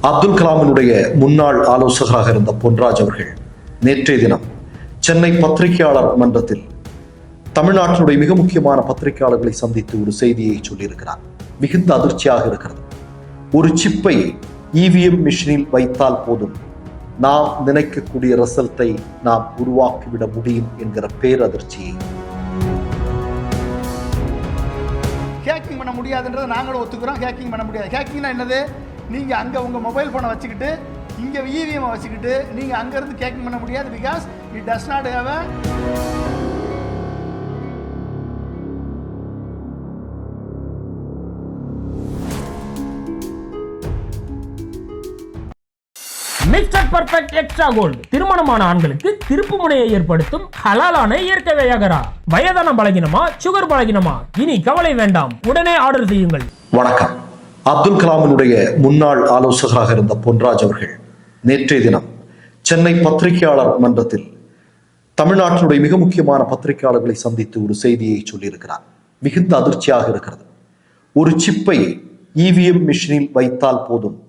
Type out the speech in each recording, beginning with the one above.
அப்துல் கலாமினுடைய முன்னாள் ஆலோசகராக இருந்த பொன்ராஜ் அவர்கள் நேற்றைய தினம் சென்னை பத்திரிகையாளர் மன்றத்தில் தமிழ்நாட்டினுடைய மிக முக்கியமான பத்திரிகையாளர்களை சந்தித்து ஒரு செய்தியை சொல்லியிருக்கிறார். மிகுந்த அதிர்ச்சியாக இருக்கிறது. ஒரு சிப்பை இவிஎம் மிஷினில் வைத்தால் போதும். நாம் நினைக்கக்கூடிய ரிசல்ட்டை நாம் உருவாக்கிவிட முடியும் என்கிற பேரதிர்ச்சியை. ஹேக்கிங் பண்ண முடியாதுன்றதை நாங்களும் ஒத்துக்கிறோம். ஹேக்கிங் பண்ண முடியாது. ஹேக்கிங்னா என்னது? நீங்கள் அங்கே உங்கள் மொபைல் ஃபோனை வச்சுக்கிட்டு இங்கே இவிஎம் வச்சுக்கிட்டு நீங்கள் அங்கேருந்து ஹேக்கிங் பண்ண முடியாது because it does not have mister perfect extra gold திருமணமான ஆண்களுக்கு திருப்பு முனையை ஏற்படுத்தும் ஹலாலான இயற்கை வியாகரா. வயதான பலகினமா சுகர் பலகினமா? இனி கவலை வேண்டாம். உடனே ஆர்டர் செய்யுங்கள். வணக்கம். அப்துல் கலாமினுடைய முன்னாள் ஆலோசகராக இருந்த பொன்ராஜ் அவர்கள் நேற்றைய தினம் சென்னை பத்திரிகையாளர் மன்றத்தில் தமிழ்நாட்டினுடைய மிக முக்கியமான பத்திரிகையாளர்களை சந்தித்து ஒரு செய்தியை சொல்லியிருக்கிறார். மிகுந்த அதிர்ச்சியாக இருக்கிறது. ஒரு சிப்பை இவிஎம் மிஷினில் வைத்தால் போதும்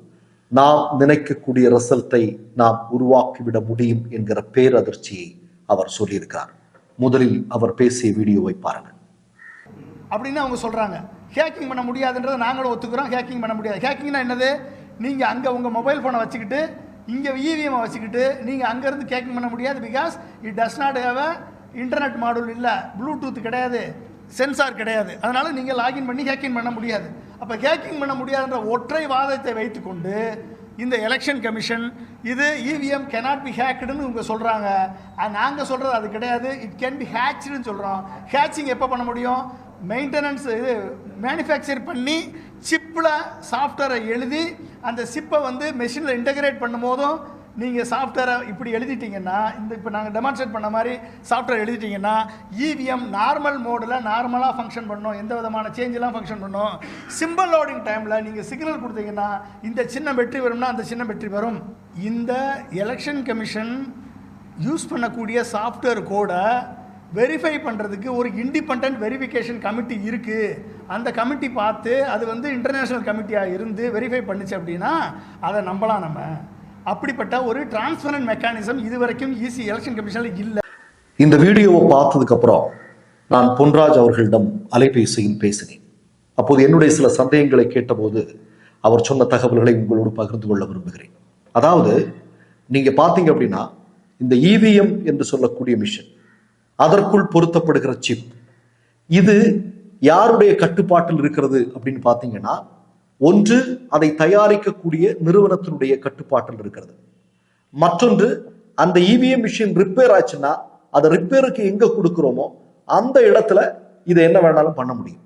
நாம் நினைக்கக்கூடிய ரிசல்ட்டை நாம் உருவாக்கிவிட முடியும் என்கிற பேரதிர்ச்சியை அவர் சொல்லியிருக்கிறார். முதலில் அவர் பேசிய வீடியோவை பாருங்கள். அப்படின்னு அவங்க சொல்றாங்க. ஹேக்கிங் பண்ண முடியாதுன்றதை நாங்களும் ஒத்துக்கிறோம். ஹேக்கிங் பண்ண முடியாது. ஹேக்கிங்னா என்னது? நீங்கள் அங்கே உங்கள் மொபைல் ஃபோனை வச்சுக்கிட்டு இங்கே இவிஎம்மை வச்சுக்கிட்டு நீங்கள் அங்கேருந்து ஹேக்கிங் பண்ண முடியாது because it does not have internet model இல்லை. ப்ளூடூத் கிடையாது. சென்சார் கிடையாது. அதனால் நீங்கள் லாகின் பண்ணி ஹேக்கிங் பண்ண முடியாது. அப்போ ஹேக்கிங் பண்ண முடியாதுன்ற ஒற்றை வாதத்தை வைத்துக்கொண்டு இந்த எலெக்ஷன் கமிஷன் இது இவிஎம் கெனாட் பி ஹேக்குடுன்னு இவங்க சொல்கிறாங்க நாங்கள் சொல்கிறது அது கிடையாது. இட் கேன் பி ஹேச்சுன்னு சொல்கிறோம் ஹேச்சிங் எப்போ பண்ண முடியும்? மெயின்டெனன்ஸ் இது மேனுஃபேக்சர் பண்ணி சிப்பில் சாஃப்ட்வேரை எழுதி அந்த சிப்பை வந்து மெஷினில் இன்டகிரேட் பண்ணும் போதும் நீங்கள் சாஃப்ட்வேரை இப்படி எழுதிட்டீங்கன்னா இந்த இப்போ நாங்கள் டெமான்ஸ்ட்ரேட் பண்ண மாதிரி சாஃப்ட்வேர் எழுதிட்டீங்கன்னா இவிஎம் நார்மல் மோடில் நார்மலாக ஃபங்க்ஷன் பண்ணும். எந்த விதமான சேஞ்செலாம் ஃபங்க்ஷன் பண்ணும். சிம்பிள் லோடிங் டைமில் நீங்கள் சிக்னல் கொடுத்தீங்கன்னா இந்த சின்ன வெற்றி வரும்னா அந்த சின்ன வெற்றி வரும். இந்த எலெக்ஷன் கமிஷன் யூஸ் பண்ணக்கூடிய சாஃப்ட்வேர் கோடை வெரிஃபை பண்ணுறதுக்கு ஒரு இண்டிபெண்ட் வெரிஃபிகேஷன் கமிட்டி இருக்குது அந்த கமிட்டி பார்த்து அது வந்து இன்டர்நேஷ்னல் கமிட்டியாக இருந்து வெரிஃபை பண்ணுச்சு அப்படின்னா அதை நம்பலாம் நம்ம. அப்படிப்பட்ட ஒரு டிரான்ஸ்பரண்ட் மெக்கானிசம் இது வரைக்கும் ஈஸி எலெக்ஷன் கமிஷனில் இல்லை. இந்த வீடியோவை பார்த்ததுக்கப்புறம் நான் பொன்ராஜ் அவர்களிடம் அலைபேசியில் பேசினேன். அப்போது என்னுடைய சில சந்தேகங்களை கேட்டபோது அவர் சொன்ன தகவல்களை உங்களோடு பகிர்ந்து கொள்ள விரும்புகிறேன். அதாவது நீங்கள் பார்த்தீங்க அப்படின்னா இந்த இவிஎம் என்று சொல்லக்கூடிய மிஷின் அதற்குள் பொருத்தப்படுகிற சிப் இது யாருடைய கட்டுப்பாட்டில் இருக்கிறது அப்படின்னு பார்த்தீங்கன்னா ஒன்று அதை தயாரிக்கக்கூடிய நிறுவனத்தினுடைய கட்டுப்பாட்டில் இருக்கிறது. மற்றொன்று அந்த இவிஎம் மிஷின் ரிப்பேர் ஆச்சுன்னா அதை ரிப்பேருக்கு எங்க கொடுக்குறோமோ அந்த இடத்துல இதை என்ன வேணாலும் பண்ண முடியும்.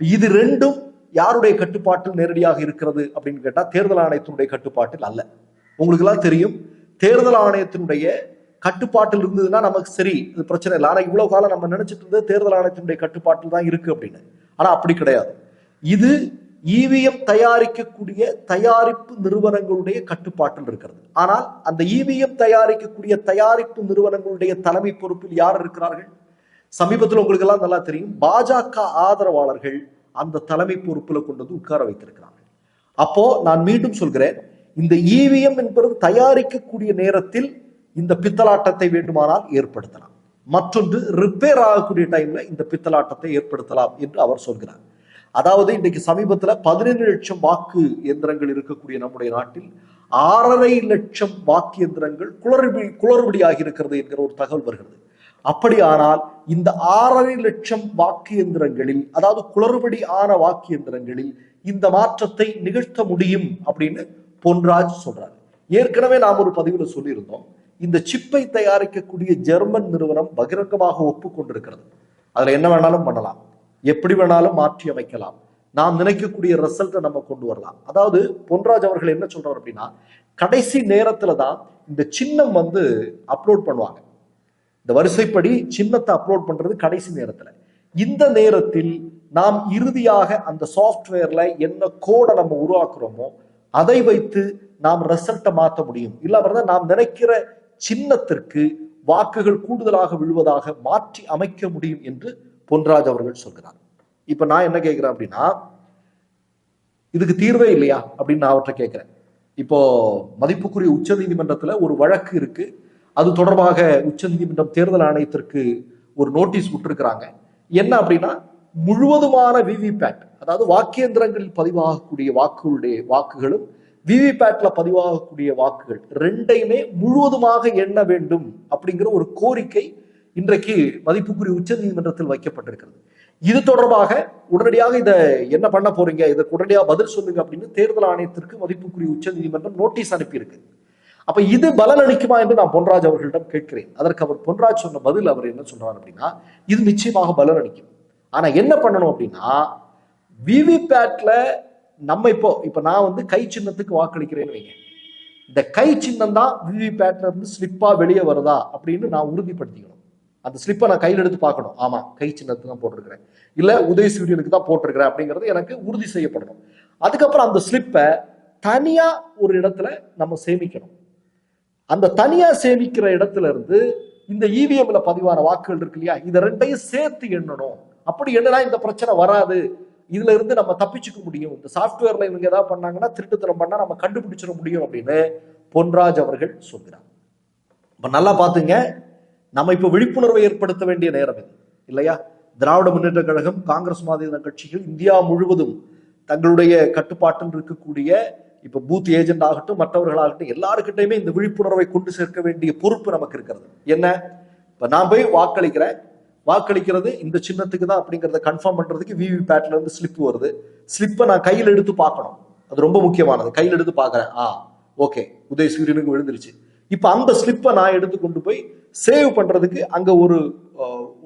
இது ரெண்டும் யாருடைய கட்டுப்பாட்டில் நேரடியாக இருக்கிறது அப்படின்னு கேட்டால் தேர்தல் ஆணையத்தினுடைய கட்டுப்பாட்டில் அல்ல. உங்களுக்கு எல்லாம் தெரியும் தேர்தல் ஆணையத்தினுடைய கட்டுப்பாட்டில் இருந்ததுன்னா நமக்கு சரி இது பிரச்சனை இல்லை. ஆனால் இவ்வளவு காலம் நம்ம நினைச்சிட்டு இருந்தது தேர்தல் ஆணையத்தினுடைய கட்டுப்பாட்டில் தான் இருக்கு அப்படின்னு. ஆனால் அப்படி கிடையாது. இது இவிஎம் தயாரிக்கக்கூடிய தயாரிப்பு நிறுவனங்களுடைய கட்டுப்பாட்டில் இருக்கிறது. ஆனால் அந்த இவிஎம் தயாரிக்கக்கூடிய தயாரிப்பு நிறுவனங்களுடைய தலைமை பொறுப்பில் யார் இருக்கிறார்கள்? சமீபத்தில் உங்களுக்கு எல்லாம் நல்லா தெரியும். பாஜக ஆதரவாளர்கள் அந்த தலைமை பொறுப்பில் கொண்டு வந்து உட்கார வைத்திருக்கிறார்கள் அப்போ நான் மீண்டும் சொல்கிறேன். இந்த இவிஎம் என்பது தயாரிக்கக்கூடிய நேரத்தில் இந்த பித்தலாட்டத்தை வேண்டுமானால் ஏற்படுத்தலாம். மற்றொன்று ரிப்பேர் ஆகக்கூடிய டைம்ல இந்த பித்தலாட்டத்தை ஏற்படுத்தலாம் என்று அவர் சொல்கிறார். அதாவது இன்றைக்கு சமீபத்துல பதினேழு லட்சம் வாக்கு எந்திரங்கள் இருக்கக்கூடிய நம்முடைய நாட்டில் ஆறரை லட்சம் வாக்கு எந்திரங்கள் குளறுபடி குளறுபடியாகி இருக்கிறது என்கிற ஒரு தகவல் வருகிறது. அப்படியானால் இந்த ஆறரை லட்சம் வாக்கு எந்திரங்களில் அதாவது குளறுபடி ஆன வாக்கு எந்திரங்களில் இந்த மாற்றத்தை நிகழ்த்த முடியும் அப்படின்னு பொன்ராஜ் சொல்றாரு. ஏற்கனவே நாம் ஒரு பதிவில் சொல்லியிருந்தோம். இந்த சிப்பை தயாரிக்கக்கூடிய ஜெர்மன் நிறுவனம் பகிரங்கமாக ஒப்புக்கொண்டிருக்கிறது. அதுல என்ன வேணாலும் பண்ணலாம். எப்படி வேணாலும் மாற்றி அமைக்கலாம். நாம் நினைக்கக்கூடிய ரிசல்ட்டை நம்ம கொண்டு வரலாம். அதாவது பொன்ராஜ் அவர்கள் என்ன சொல்றாரு அப்படின்னா கடைசி நேரத்துல தான் இந்த சின்னம் வந்து அப்லோட் பண்ணுவாங்க. இந்த வரிசைப்படி சின்னத்தை அப்லோட் பண்றது கடைசி நேரத்துல. இந்த நேரத்தில் நாம் இறுதியாக அந்த சாஃப்ட்வேர்ல என்ன கோடை நம்ம உருவாக்குறோமோ அதை வைத்து நாம் ரிசல்ட்டை மாற்ற முடியும். இல்லாம நாம் நினைக்கிற சின்னத்திற்கு வாக்குகள் கூடுதலாக விழுவதாக மாற்றி அமைக்க முடியும் என்று பொன்ராஜ் அவர்கள் சொல்கிறார். இப்ப நான் என்ன கேட்கிறேன் அப்படின்னா இதுக்கு தீர்வே இல்லையா அப்படின்னு நான் அவற்றை கேட்கிறேன் இப்போ மதிப்புக்குரிய உச்சநீதிமன்றத்துல ஒரு வழக்கு இருக்கு. அது தொடர்பாக உச்சநீதிமன்றம் தேர்தல் ஆணையத்திற்கு ஒரு நோட்டீஸ் விட்டுருக்கிறாங்க. என்ன அப்படின்னா முழுவதுமான விவிபேட் அதாவது வாக்கியந்திரங்களில் பதிவாகக்கூடிய வாக்குகளுடைய வாக்குகளும் விவிபேட்ல பதிவாகக்கூடிய வாக்குகள் ரெண்டையுமே முழுவதுமாக எண்ண வேண்டும் அப்படிங்கிற ஒரு கோரிக்கை இன்றைக்கு மதிப்புக்குரிய உச்சநீதிமன்றத்தில் வைக்கப்பட்டிருக்கிறது. இது தொடர்பாக உடனடியாக இதை என்ன பண்ண போறீங்க? இதற்கு உடனடியாக பதில் சொல்லுங்க அப்படின்னு தேர்தல் ஆணையத்திற்கு மதிப்புக்குரிய உச்சநீதிமன்றம் நோட்டீஸ் அனுப்பியிருக்கு. அப்ப இது பலன் அளிக்குமா என்று நான் பொன்ராஜ் அவர்களிடம் கேட்கிறேன். அதற்கு அவர் பொன்ராஜ் சொன்ன பதில் அவர் என்ன சொல்றார் அப்படின்னா இது நிச்சயமாக பலன் அளிக்கும் ஆனா என்ன பண்ணணும் அப்படின்னா விவிபேட்ல நம்ம இப்போ இப்போ நான் வந்து கை சின்னத்துக்கு வாக்களிக்கிறேன்னு வைங்க. இந்த கை சின்னம் தான் விவிபேட்ல இருந்து ஸ்லிப்பாக வெளியே வருதா அப்படின்னு நான் உறுதிப்படுத்திக்கணும். அந்த ஸ்லிப்பை நான் கையில் எடுத்து பார்க்கணும். ஆமாம் கை சின்னத்துக்கு தான் போட்டிருக்கிறேன். இல்லை உதய சூரியனுக்கு தான் போட்டிருக்கிறேன் அப்படிங்கிறது எனக்கு உறுதி செய்யப்படணும். அதுக்கப்புறம் அந்த ஸ்லிப்பை தனியாக ஒரு இடத்துல நம்ம சேமிக்கணும். அந்த தனியாக சேமிக்கிற இடத்துல இருந்து இந்த இவிஎம்ல பதிவான வாக்குகள் இருக்கு இல்லையா? இதை ரெண்டையும் சேர்த்து எண்ணணும். அப்படி என்னன்னா இந்த பிரச்சனை வராது. இதுல இருந்து நம்ம தப்பிச்சுக்க முடியும். இந்த சாஃப்ட்வேர்ல இவங்க ஏதாவது பண்ணாங்கன்னா திருட்டுத்தனம் பண்ணா நம்ம கண்டுபிடிச்சிட முடியும் அப்படின்னு பொன்ராஜ் அவர்கள் சொல்கிறார். இப்ப நல்லா பாத்துங்க நம்ம இப்ப விழிப்புணர்வை ஏற்படுத்த வேண்டிய நேரம் இது இல்லையா? திராவிட முன்னேற்ற கழகம் காங்கிரஸ் மாதிரியான கட்சிகள் இந்தியா முழுவதும் தங்களுடைய கட்டுப்பாட்டில் இருக்கக்கூடிய இப்ப பூத் ஏஜென்ட் ஆகட்டும் மற்றவர்களாகட்டும் எல்லாருக்கிட்டையுமே இந்த விழிப்புணர்வை கொண்டு சேர்க்க வேண்டிய பொறுப்பு நமக்கு இருக்கிறது. என்ன? இப்ப நான் போய் வாக்களிக்கிறேன். வாக்களிக்கிறது. இந்த சின்னத்துக்கு தான் அப்படிங்கறத கன்ஃபார்ம் பண்றதுக்கு விவி பேட்ல இருந்து ஸ்லிப் வருது. ஸ்லிப்பை நான் கையில் எடுத்து பார்க்கணும். அது ரொம்ப முக்கியமானது. கையில் எடுத்து பார்க்கறேன். ஆ ஓகே. உதய சூரியனுக்கு விழுந்துருச்சு. இப்போ அந்த ஸ்லிப்பை நான் எடுத்து கொண்டு போய் சேவ் பண்றதுக்கு அங்க ஒரு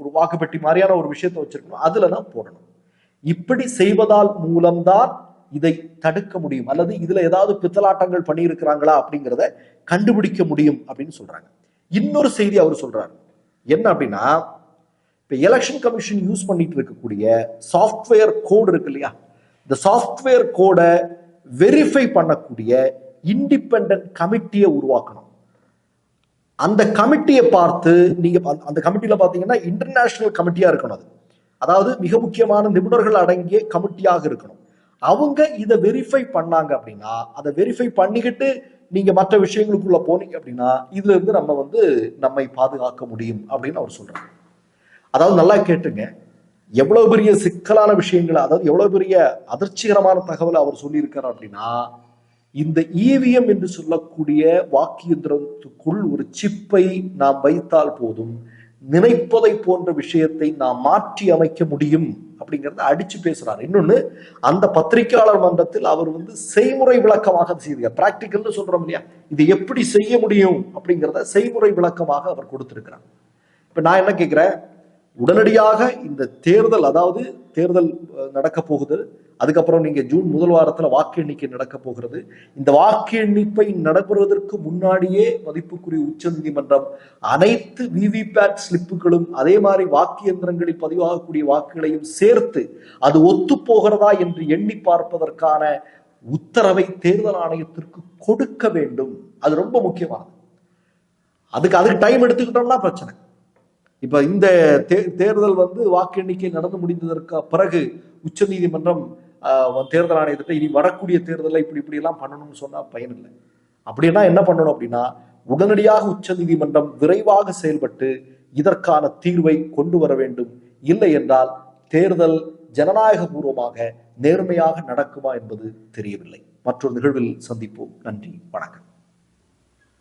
ஒரு வாக்குப்பெட்டி மாதிரியான ஒரு விஷயத்தை வச்சிருக்கணும். அதுல தான் போடணும். இப்படி செய்வதால் மூலம்தான் இதை தடுக்க முடியும். அல்லது இதுல ஏதாவது பித்தலாட்டங்கள் பண்ணியிருக்கிறாங்களா அப்படிங்கிறத கண்டுபிடிக்க முடியும் அப்படின்னு சொல்றாங்க. இன்னொரு செய்தி அவர் சொல்றாரு. என்ன அப்படின்னா இப்போ எலெக்ஷன் கமிஷன் யூஸ் பண்ணிட்டு இருக்கக்கூடிய சாஃப்ட்வேர் கோடு இருக்கு இல்லையா? இந்த சாஃப்ட்வேர் கோடை வெரிஃபை பண்ணக்கூடிய இண்டிபெண்ட் கமிட்டியை உருவாக்கணும். அந்த கமிட்டியை பார்த்து நீங்க அந்த- அந்த கமிட்டியில பாத்தீங்கன்னா இன்டர்நேஷனல் கமிட்டியா இருக்கணும் அது. அதாவது மிக முக்கியமான நிபுணர்கள் அடங்கிய கமிட்டியாக இருக்கணும். அவங்க இதை வெரிஃபை பண்ணாங்க அப்படின்னா அதை வெரிஃபை பண்ணிக்கிட்டு நீங்க மற்ற விஷயங்களுக்குள்ள போனீங்க அப்படின்னா இதுல இருந்து நம்ம வந்து நம்மை பாதுகாக்க முடியும் அப்படின்னு அவர் சொல்றாரு. அதாவது நல்லா கேட்டுங்க. எவ்வளவு பெரிய சிக்கலான விஷயங்களை அதாவது எவ்வளவு பெரிய அதிர்ச்சிகரமான தகவலை அவர் சொல்லியிருக்காரு அப்படின்னா இந்த இவிஎம் என்று சொல்லக்கூடிய வாக்கியந்திரத்துக்குள் ஒரு சிப்பை நாம் வைத்தால் போதும் நினைப்பதை போன்ற விஷயத்தை நாம் மாற்றி அமைக்க முடியும் அப்படிங்கிறத அடிச்சு பேசுறாரு. இன்னொன்னு அந்த பத்திரிகையாளர் மன்றத்தில் அவர் வந்து செய்முறை விளக்கமாக செய்திருக்கார். பிராக்டிக்கல்னு சொல்றோம் இல்லையா? இது எப்படி செய்ய முடியும் அப்படிங்கிறத செய்முறை விளக்கமாக அவர் கொடுத்திருக்கிறார். இப்ப நான் என்ன கேட்கிறேன் உடனடியாக இந்த தேர்தல் அதாவது தேர்தல் நடக்க போகுது. அதுக்கப்புறம் நீங்க ஜூன் முதல் வாரத்தில் வாக்கு எண்ணிக்கை நடக்க போகிறது. இந்த வாக்கு எண்ணிப்பை நடைபெறுவதற்கு முன்னாடியே மதிப்புக்குரிய உச்சநீதிமன்றம் அனைத்து விவிபேட் ஸ்லிப்புகளும் அதே மாதிரி வாக்கு இயந்திரங்களில் பதிவாகக்கூடிய வாக்குகளையும் சேர்த்து அது ஒத்து போகிறதா என்று எண்ணி பார்ப்பதற்கான உத்தரவை தேர்தல் ஆணையத்திற்கு கொடுக்க வேண்டும். அது ரொம்ப முக்கியமானது. அதுக்கு அதுக்கு டைம் எடுத்துக்கிட்டோம்னா பிரச்சனை. இப்போ இந்த தே- தேர்தல் வந்து வாக்கு எண்ணிக்கை நடந்து முடிந்ததற்கு பிறகு உச்சநீதிமன்றம் தேர்தல் ஆணையத்திட்ட இனி வரக்கூடிய தேர்தலில் இப்படி இப்படி எல்லாம் பண்ணணும்னு சொன்னால் பயன் இல்லை. அப்படின்னா என்ன பண்ணணும் அப்படின்னா உடனடியாக உச்சநீதிமன்றம் விரைவாக செயல்பட்டு இதற்கான தீர்வை கொண்டு வர வேண்டும். இல்லை என்றால் தேர்தல் ஜனநாயக பூர்வமாக நேர்மையாக நடக்குமா என்பது தெரியவில்லை. மற்றொரு நிகழ்வில் சந்திப்போம். நன்றி. வணக்கம்.